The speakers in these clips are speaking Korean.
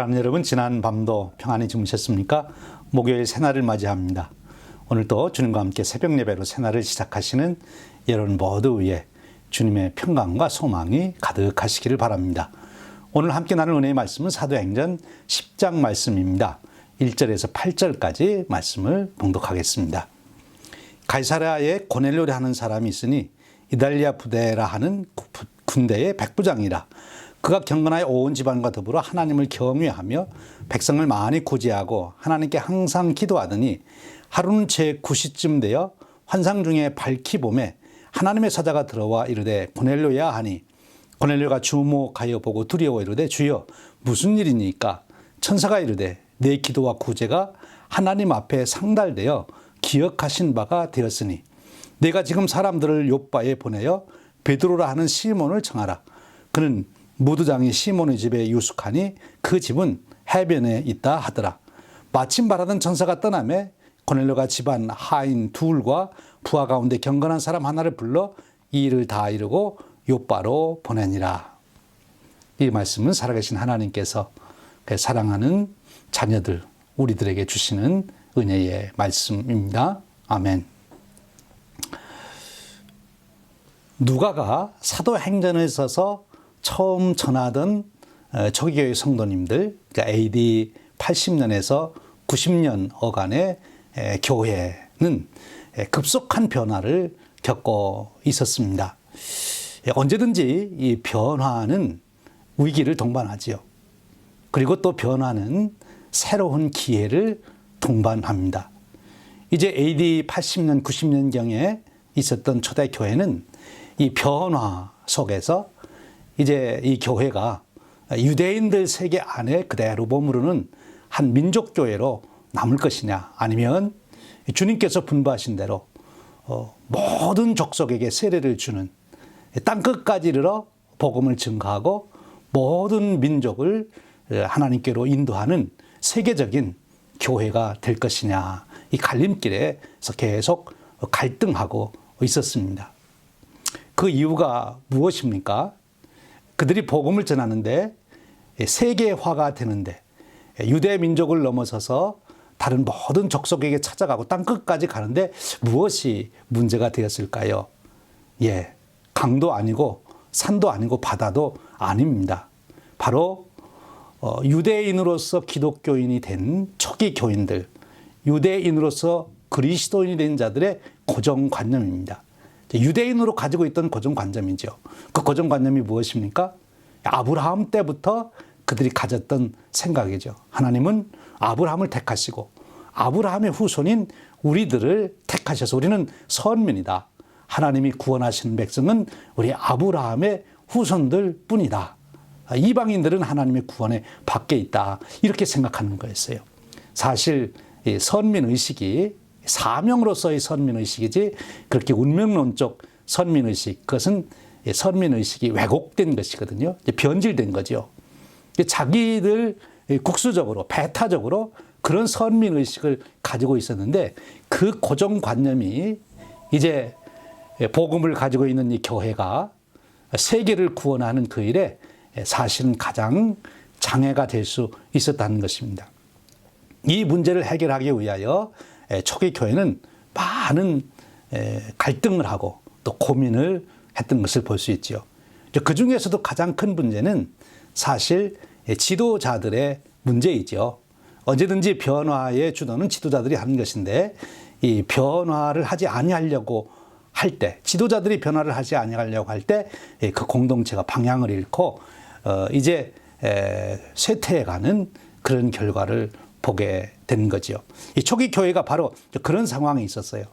사랑하는 여러분, 지난 밤도 평안히 주무셨습니까? 목요일 새날을 맞이합니다. 오늘도 주님과 함께 새벽 예배로 새날을 시작하시는 여러분 모두 위에 주님의 평강과 소망이 가득하시기를 바랍니다. 오늘 함께 나눌 은혜의 말씀은 사도행전 10장 말씀입니다. 1절에서 8절까지 말씀을 봉독하겠습니다. 가이사라에 고넬료를 하는 사람이 있으니 이달리아 부대라 하는 구- 군대의 백부장이라 그가 경건하여 온 집안과 더불어 하나님을 경외하며 백성을 많이 구제하고 하나님께 항상 기도하더니 하루는 제 9시쯤 되어 환상 중에 밝히 봄에 하나님의 사자가 들어와 이르되 고넬료야 하니 고넬료가 주목하여 보고 두려워 이르되 주여 무슨 일이니까 천사가 이르되 내 기도와 구제가 하나님 앞에 상달되어 기억하신 바가 되었으니 내가 지금 사람들을 요바에 보내어 베드로라 하는 시몬을 청하라. 그는 무두장이 시몬의 집에 유숙하니 그 집은 해변에 있다 하더라. 마침 바라던 천사가 떠나매 고넬료가 집안 하인 둘과 부하 가운데 경건한 사람 하나를 불러 이 일을 다 이루고 요바로 보내니라. 이 말씀은 살아계신 하나님께서 그 사랑하는 자녀들 우리들에게 주시는 은혜의 말씀입니다. 아멘. 누가가 사도행전에 있어서 처음 전하던 어, 초기교회 성도님들, 그러니까 AD 80년에서 90년 어간의 에, 교회는 에, 급속한 변화를 겪고 있었습니다. 예, 언제든지 이 변화는 위기를 동반하지요. 그리고 또 변화는 새로운 기회를 동반합니다. 이제 AD 80년, 90년경에 있었던 초대 교회는 이 변화 속에서 이제 이 교회가 유대인들 세계 안에 그대로 머무르는 한 민족 교회로 남을 것이냐 아니면 주님께서 분부하신 대로 어, 모든 족속에게 세례를 주는 땅 끝까지 이르러 복음을 증가하고 모든 민족을 하나님께로 인도하는 세계적인 교회가 될 것이냐 이 갈림길에서 계속 갈등하고 있었습니다. 그 이유가 무엇입니까? 그들이 복음을 전하는데 세계화가 되는데 유대 민족을 넘어서서 다른 모든 족속에게 찾아가고 땅 끝까지 가는데 무엇이 문제가 되었을까요? 예, 강도 아니고 산도 아니고 바다도 아닙니다. 바로 어, 유대인으로서 기독교인이 된 초기 교인들, 유대인으로서 그리스도인이 된 자들의 고정관념입니다. 유대인으로 가지고 있던 고정관념이죠. 그 고정관념이 무엇입니까? 아브라함 때부터 그들이 가졌던 생각이죠. 하나님은 아브라함을 택하시고 아브라함의 후손인 우리들을 택하셔서 우리는 선민이다. 하나님이 구원하시는 백성은 우리 아브라함의 후손들 뿐이다. 이방인들은 하나님의 구원에 밖에 있다. 이렇게 생각하는 거였어요. 사실 이 선민 의식이 사명으로서의 선민 의식이지 그렇게 운명론적 선민 의식 그것은 선민 의식이 왜곡된 것이거든요. 변질된 거죠. 자기들 국수적으로 배타적으로 그런 선민 의식을 가지고 있었는데 그 고정관념이 이제 복음을 가지고 있는 이 교회가 세계를 구원하는 그 일에 사실은 가장 장애가 될 수 있었다는 것입니다. 이 문제를 해결하기 위하여 초기 교회는 많은 갈등을 하고 또 고민을 했던 것을 볼 수 있지요. 그 중에서도 가장 큰 문제는 사실 지도자들의 문제이죠. 언제든지 변화의 주도는 지도자들이 하는 것인데 이 변화를 하지 아니하려고 할 때, 지도자들이 변화를 하지 아니하려고 할 때 그 공동체가 방향을 잃고 어 이제 쇠퇴해가는 그런 결과를 보게 된 거죠. 이 초기 교회가 바로 그런 상황에 있었어요.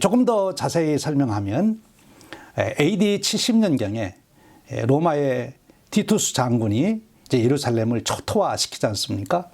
조금 더 자세히 설명하면 AD 70년경에 로마의 티투스 장군이 이제 예루살렘을 초토화시키지 않습니까?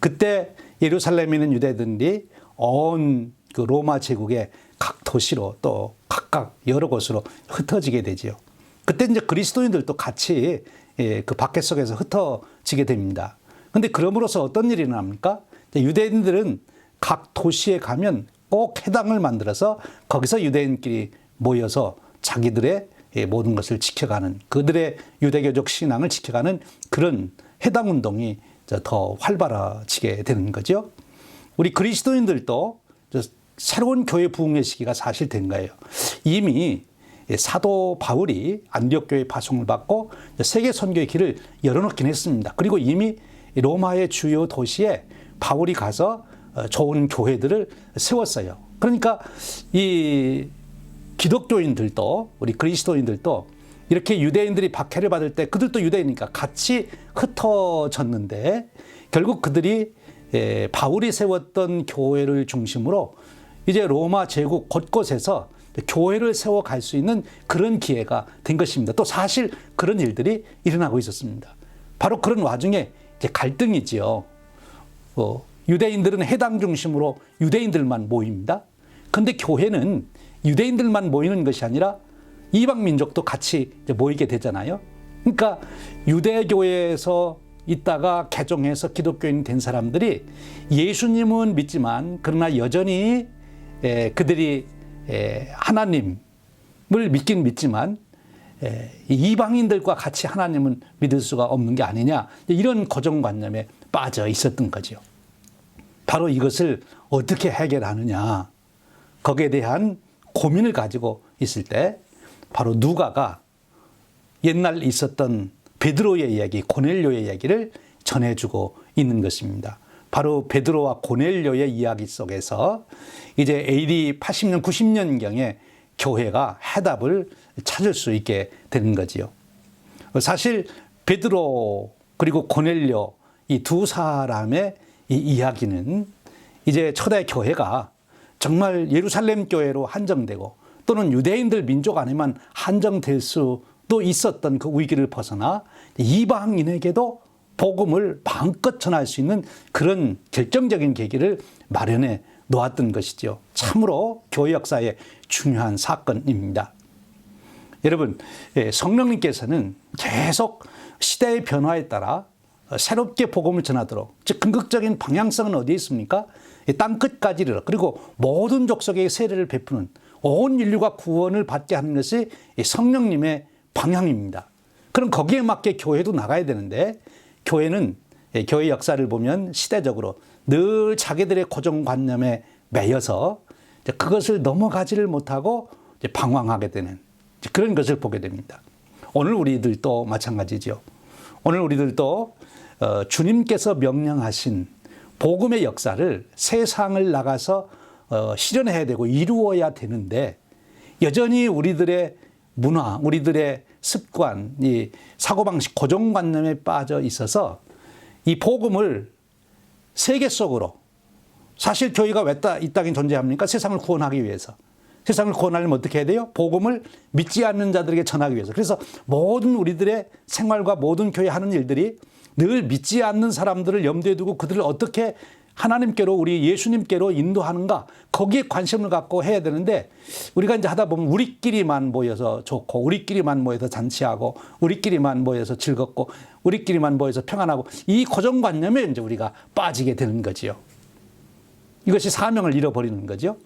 그때 예루살렘에 있는 유대인들이 온 그 로마 제국의 각 도시로 또 각각 여러 곳으로 흩어지게 되지요. 그때 이제 그리스도인들도 같이 그 밖에 속에서 흩어지게 됩니다. 근데 그럼으로써 어떤 일이 일어납니까? 유대인들은 각 도시에 가면 꼭 해당을 만들어서 거기서 유대인끼리 모여서 자기들의 모든 것을 지켜가는 그들의 유대교적 신앙을 지켜가는 그런 해당 운동이 저더 활발해지게 되는 거죠. 우리 그리스도인들도 저 새로운 교회 부흥의 시기가 사실 된 거예요. 이미 사도 바울이 안디옥 교회 파송을 받고 세계 선교의 길을 열어놓긴 했습니다. 그리고 이미 로마의 주요 도시에 바울이 가서 어, 좋은 교회들을 세웠어요. 그러니까 이 기독교인들도 우리 그리스도인들도 이렇게 유대인들이 박해를 받을 때 그들도 유대인이니까 같이 흩어졌는데 결국 그들이 에, 바울이 세웠던 교회를 중심으로 이제 로마 제국 곳곳에서 교회를 세워 갈 수 있는 그런 기회가 된 것입니다. 또 사실 그런 일들이 일어나고 있었습니다. 바로 그런 와중에 이제 갈등이지요. 어, 유대인들은 해당 중심으로 유대인들만 모입니다. 근데 교회는 유대인들만 모이는 것이 아니라 이방 민족도 같이 모이게 되잖아요. 그러니까 유대교회에서 있다가 개종해서 기독교인 된 사람들이 예수님은 믿지만 그러나 여전히 에, 그들이 에, 하나님을 믿긴 믿지만 에, 이방인들과 같이 하나님은 믿을 수가 없는 게 아니냐 이런 고정관념에 빠져 있었던 거죠. 바로 이것을 어떻게 해결하느냐 거기에 대한 고민을 가지고 있을 때 바로 누가가 옛날 있었던 베드로의 이야기, 고넬료의 이야기를 전해주고 있는 것입니다. 바로 베드로와 고넬료의 이야기 속에서 이제 AD 80년, 90년경에 교회가 해답을 찾을 수 있게 되는 거지요. 사실 베드로 그리고 고넬료 이 두 사람의 이 이야기는 이제 초대 교회가 정말 예루살렘 교회로 한정되고 또는 유대인들 민족 안에만 한정될 수도 있었던 그 위기를 벗어나 이방인에게도 복음을 마음껏 전할 수 있는 그런 결정적인 계기를 마련해 놓았던 것이죠. 참으로 교회 역사의 중요한 사건입니다. 여러분, 예, 성령님께서는 계속 시대의 변화에 따라 새롭게 복음을 전하도록 즉 궁극적인 방향성은 어디에 있습니까? 땅 끝까지 이르러 그리고 모든 족속에게 세례를 베푸는 온 인류가 구원을 받게 하는 것이 성령님의 방향입니다. 그럼 거기에 맞게 교회도 나가야 되는데 교회는 예, 교회 역사를 보면 시대적으로 늘 자기들의 고정관념에 매여서 그것을 넘어가지를 못하고 방황하게 되는 그런 것을 보게 됩니다. 오늘 우리들도 마찬가지죠. 오늘 우리들도 어, 주님께서 명령하신 복음의 역사를 세상을 나가서 어, 실현해야 되고 이루어야 되는데 여전히 우리들의 문화, 우리들의 습관, 이 사고방식, 고정관념에 빠져 있어서 이 복음을 세계 속으로 사실 교회가 왜 이 땅에 존재합니까? 세상을 구원하기 위해서. 세상을 구원하려면 어떻게 해야 돼요? 복음을 믿지 않는 자들에게 전하기 위해서. 그래서 모든 우리들의 생활과 모든 교회 하는 일들이 늘 믿지 않는 사람들을 염두에 두고 그들을 어떻게 하나님께로 우리 예수님께로 인도하는가 거기에 관심을 갖고 해야 되는데 우리가 이제 하다 보면 우리끼리만 모여서 좋고 우리끼리만 모여서 잔치하고 우리끼리만 모여서 즐겁고 우리끼리만 모여서 평안하고 이 고정관념에 이제 우리가 빠지게 되는 거지요. 이것이 사명을 잃어버리는 거죠.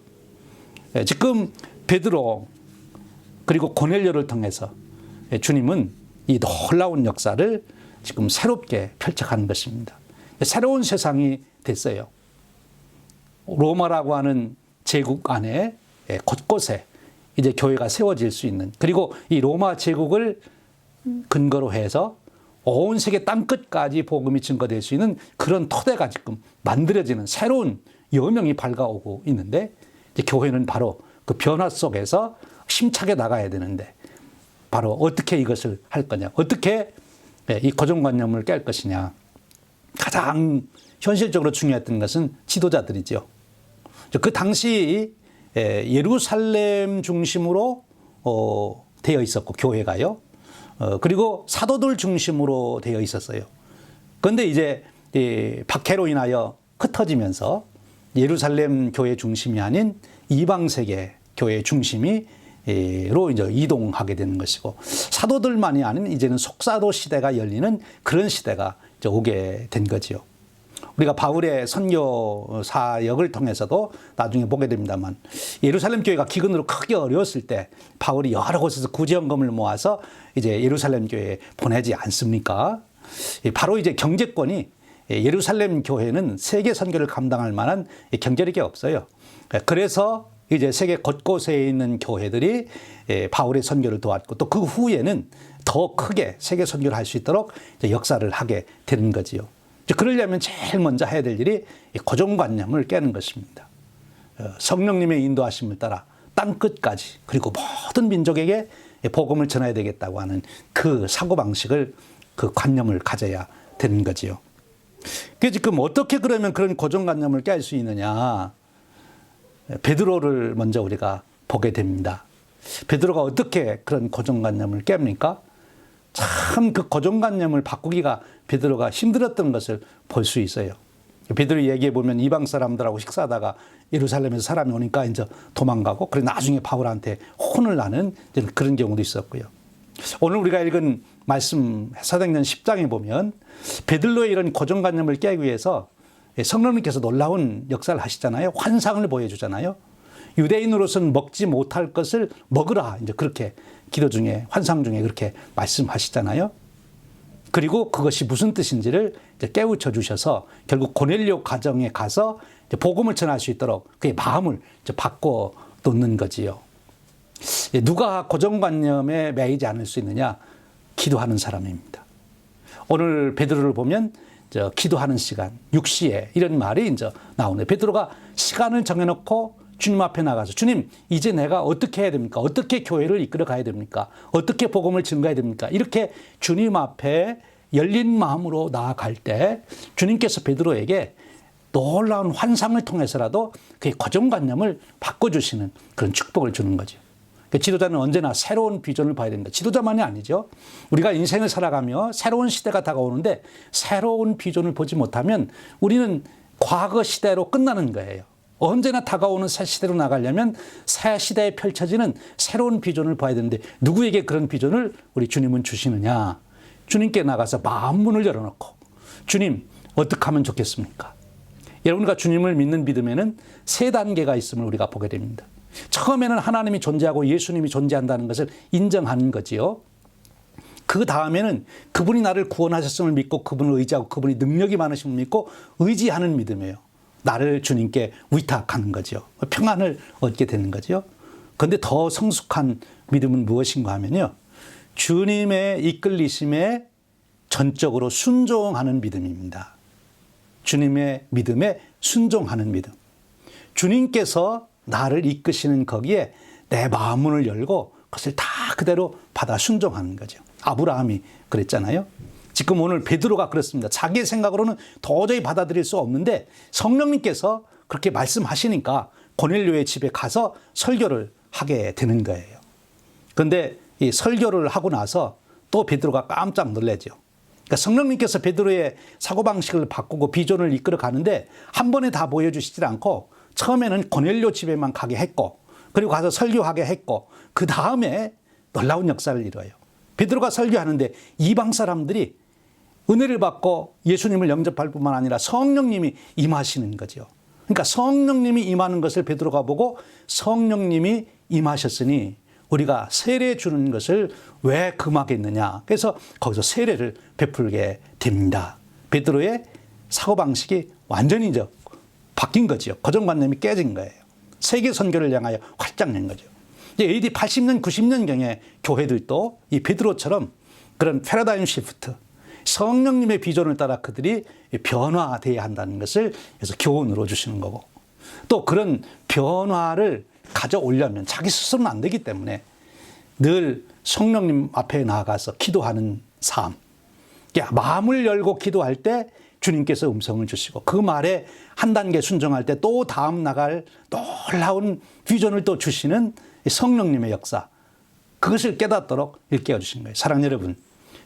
예, 지금 베드로 그리고 고넬료를 통해서 예, 주님은 이 놀라운 역사를 지금 새롭게 펼쳐가는 것입니다. 새로운 세상이 됐어요. 로마라고 하는 제국 안에 예, 곳곳에 이제 교회가 세워질 수 있는 그리고 이 로마 제국을 근거로 해서 온 세계 땅 끝까지 복음이 증거될 수 있는 그런 토대가 지금 만들어지는 새로운 여명이 밝아오고 있는데 교회는 바로 그 변화 속에서 심차게 나가야 되는데 바로 어떻게 이것을 할 거냐 어떻게 예, 이 고정관념을 깰 것이냐 가장 현실적으로 중요했던 것은 지도자들이죠. 그 당시 예루살렘 중심으로 어, 되어 있었고 교회가요. 어, 그리고 사도들 중심으로 되어 있었어요. 그런데 이제 박해로 인하여 흩어지면서 예루살렘 교회 중심이 아닌 이방 세계 교회 중심이 로 이제 이동하게 되는 것이고 사도들만이 아닌 이제는 속사도 시대가 열리는 그런 시대가 오게 된 거지요. 우리가 바울의 선교 사역을 통해서도 나중에 보게 됩니다만 예루살렘 교회가 기근으로 크게 어려웠을 때 바울이 여러 곳에서 구제연금을 모아서 이제 예루살렘 교회에 보내지 않습니까? 바로 이제 경제권이 예, 예루살렘 교회는 세계 선교를 감당할 만한 경제력이 없어요. 예, 그래서 이제 세계 곳곳에 있는 교회들이 예, 바울의 선교를 도왔고 또 그 후에는 더 크게 세계 선교를 할 수 있도록 역사를 하게 되는 거지요. 그러려면 제일 먼저 해야 될 일이 이 고정관념을 깨는 것입니다. 어, 성령님의 인도하심을 따라 땅 끝까지 그리고 모든 민족에게 복음을 전해야 되겠다고 하는 그 사고 방식을 그 관념을 가져야 되는 거지요. 그 지금 어떻게 그러면 그런 고정관념을 깰 수 있느냐? 베드로를 먼저 우리가 보게 됩니다. 베드로가 어떻게 그런 고정관념을 깹니까? 참 그 고정관념을 바꾸기가 베드로가 힘들었던 것을 볼 수 있어요. 베드로 얘기해 보면 이방 사람들하고 식사하다가 예루살렘에서 사람이 오니까 이제 도망가고 그래 나중에 바울한테 혼을 나는 그런 경우도 있었고요. 오늘 우리가 읽은 말씀 사도행전 10장에 보면 베들로의 이런 고정관념을 깨기 위해서 성령님께서 놀라운 역사를 하시잖아요. 환상을 보여주잖아요. 유대인으로서는 먹지 못할 것을 먹으라. 이제 그렇게 기도 중에 환상 중에 그렇게 말씀하시잖아요. 그리고 그것이 무슨 뜻인지를 깨우쳐 주셔서 결국 고넬료 가정에 가서 복음을 전할 수 있도록 그의 마음을 바꿔 놓는 거지요. 누가 고정관념에 매이지 않을 수 있느냐? 기도하는 사람입니다. 오늘 베드로를 보면 저 기도하는 시간, 6시에 이런 말이 이제 나오네. 베드로가 시간을 정해놓고 주님 앞에 나가서 주님 이제 내가 어떻게 해야 됩니까? 어떻게 교회를 이끌어 가야 됩니까? 어떻게 복음을 증가해야 됩니까? 이렇게 주님 앞에 열린 마음으로 나아갈 때 주님께서 베드로에게 놀라운 환상을 통해서라도 그의 고정관념을 바꿔주시는 그런 축복을 주는 거죠. 그러니까 지도자는 언제나 새로운 비전을 봐야 됩니다. 지도자만이 아니죠. 우리가 인생을 살아가며 새로운 시대가 다가오는데 새로운 비전을 보지 못하면 우리는 과거 시대로 끝나는 거예요. 언제나 다가오는 새 시대로 나가려면 새 시대에 펼쳐지는 새로운 비전을 봐야 되는데 누구에게 그런 비전을 우리 주님은 주시느냐? 주님께 나가서 마음 문을 열어놓고 주님 어떻게 하면 좋겠습니까? 여러분과 주님을 믿는 믿음에는 세 단계가 있음을 우리가 보게 됩니다. 처음에는 하나님이 존재하고 예수님이 존재한다는 것을 인정하는 거지요. 그 다음에는 그분이 나를 구원하셨음을 믿고 그분을 의지하고 그분이 능력이 많으심을 믿고 의지하는 믿음이에요. 나를 주님께 위탁하는 거죠. 평안을 얻게 되는 거죠. 그런데 더 성숙한 믿음은 무엇인가 하면요. 주님의 이끌리심에 전적으로 순종하는 믿음입니다. 주님의 믿음에 순종하는 믿음. 주님께서 나를 이끄시는 거기에 내 마음 문을 열고 그것을 다 그대로 받아 순종하는 거죠. 아브라함이 그랬잖아요. 지금 오늘 베드로가 그렇습니다. 자기의 생각으로는 도저히 받아들일 수 없는데 성령님께서 그렇게 말씀하시니까 고넬료의 집에 가서 설교를 하게 되는 거예요. 그런데 이 설교를 하고 나서 또 베드로가 깜짝 놀래죠. 그러니까 성령님께서 베드로의 사고방식을 바꾸고 비전을 이끌어 가는데 한 번에 다 보여주시질 않고 처음에는 고넬료 집에만 가게 했고 그리고 가서 설교하게 했고 그 다음에 놀라운 역사를 이뤄요. 베드로가 설교하는데 이방 사람들이 은혜를 받고 예수님을 영접할 뿐만 아니라 성령님이 임하시는 거죠. 그러니까 성령님이 임하는 것을 베드로가 보고 성령님이 임하셨으니 우리가 세례 주는 것을 왜 금하겠느냐. 그래서 거기서 세례를 베풀게 됩니다. 베드로의 사고방식이 완전히 이제 바뀐 거죠. 고정관념이 깨진 거예요. 세계 선교를 향하여 활짝 낸 거죠. AD 80년, 90년경에 교회들도 이 베드로처럼 그런 패러다임 시프트, 성령님의 비전을 따라 그들이 변화되어야 한다는 것을 그래서 교훈으로 주시는 거고 또 그런 변화를 가져오려면 자기 스스로는 안 되기 때문에 늘 성령님 앞에 나아가서 기도하는 삶. 마음을 열고 기도할 때 주님께서 음성을 주시고 그 말에 한 단계 순종할 때 또 다음 나갈 놀라운 비전을 또 주시는 성령님의 역사. 그것을 깨닫도록 일깨워 주신 거예요. 사랑 여러분.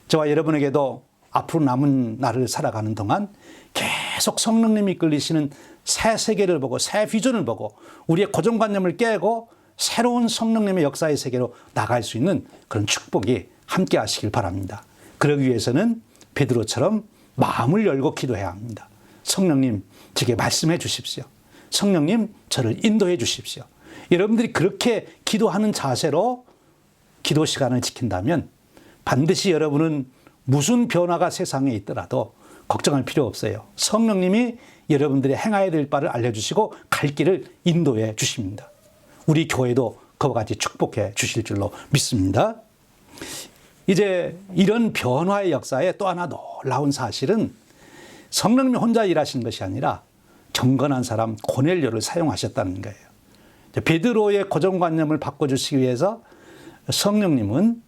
저와 여러분에게도 앞으로 남은 날을 살아가는 동안 계속 성령님이 끌리시는 새 세계를 보고 새 비전을 보고 우리의 고정관념을 깨고 새로운 성령님의 역사의 세계로 나갈 수 있는 그런 축복이 함께 하시길 바랍니다. 그러기 위해서는 베드로처럼 마음을 열고 기도해야 합니다. 성령님, 제게 말씀해 주십시오. 성령님, 저를 인도해 주십시오. 여러분들이 그렇게 기도하는 자세로 기도 시간을 지킨다면 반드시 여러분은 무슨 변화가 세상에 있더라도 걱정할 필요 없어요. 성령님이 여러분들이 행해야 될 바를 알려주시고 갈 길을 인도해 주십니다. 우리 교회도 그와 같이 축복해 주실 줄로 믿습니다. 이제 이런 변화의 역사에 또 하나 놀라운 사실은 성령님이 혼자 일하신 것이 아니라 경건한 사람 고넬료를 사용하셨다는 거예요. 베드로의 고정관념을 바꿔주시기 위해서 성령님은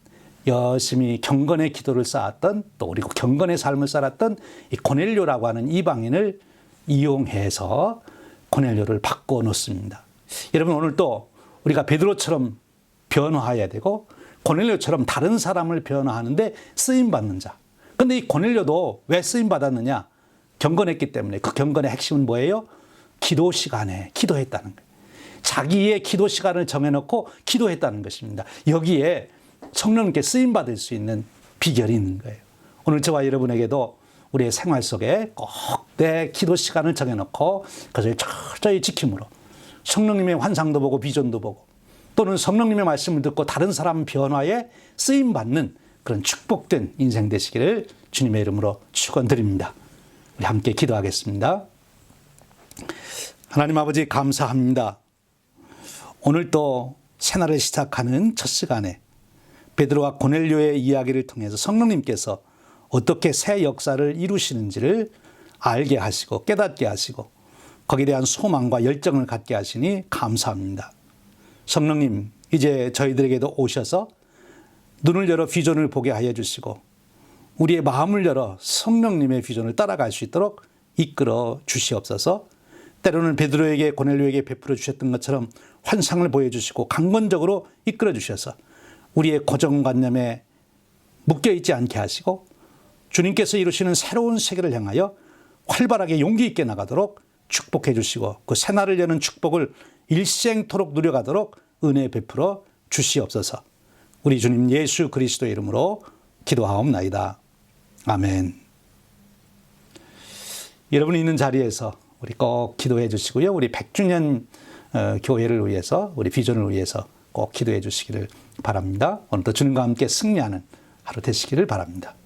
열심히 경건의 기도를 쌓았던 또 그리고 경건의 삶을 살았던 이 고넬료라고 하는 이방인을 이용해서 고넬료를 바꿔 놓습니다. 여러분 오늘 또 우리가 베드로처럼 변화해야 되고 고넬료처럼 다른 사람을 변화하는데 쓰임 받는 자. 근데 이 고넬료도 왜 쓰임 받았느냐? 경건했기 때문에 그 경건의 핵심은 뭐예요? 기도 시간에 기도했다는 거예요. 자기의 기도 시간을 정해놓고 기도했다는 것입니다. 여기에 성령님께 쓰임 받을 수 있는 비결이 있는 거예요. 오늘 저와 여러분에게도 우리의 생활 속에 꼭 내 기도 시간을 정해놓고 그것을 철저히 지킴으로 성령님의 환상도 보고 비전도 보고 또는 성령님의 말씀을 듣고 다른 사람 변화에 쓰임 받는 그런 축복된 인생 되시기를 주님의 이름으로 축원드립니다. 우리 함께 기도하겠습니다. 하나님 아버지 감사합니다. 오늘 또 새날을 시작하는 첫 시간에 베드로와 고넬료의 이야기를 통해서 성령님께서 어떻게 새 역사를 이루시는지를 알게 하시고 깨닫게 하시고 거기에 대한 소망과 열정을 갖게 하시니 감사합니다. 성령님, 이제 저희들에게도 오셔서 눈을 열어 비전을 보게 하여 주시고 우리의 마음을 열어 성령님의 비전을 따라갈 수 있도록 이끌어 주시옵소서. 때로는 베드로에게 고넬료에게 베풀어 주셨던 것처럼 환상을 보여주시고 강건적으로 이끌어 주셔서 우리의 고정관념에 묶여 있지 않게 하시고 주님께서 이루시는 새로운 세계를 향하여 활발하게 용기 있게 나가도록 축복해 주시고 그 새날을 여는 축복을 일생토록 누려가도록 은혜 베풀어 주시옵소서. 우리 주님 예수 그리스도의 이름으로 기도하옵나이다. 아멘. 여러분이 있는 자리에서 우리 꼭 기도해 주시고요. 우리 100주년 어, 교회를 위해서 우리 비전을 위해서 꼭 기도해 주시기를 바랍니다. 오늘도 주님과 함께 승리하는 하루 되시기를 바랍니다.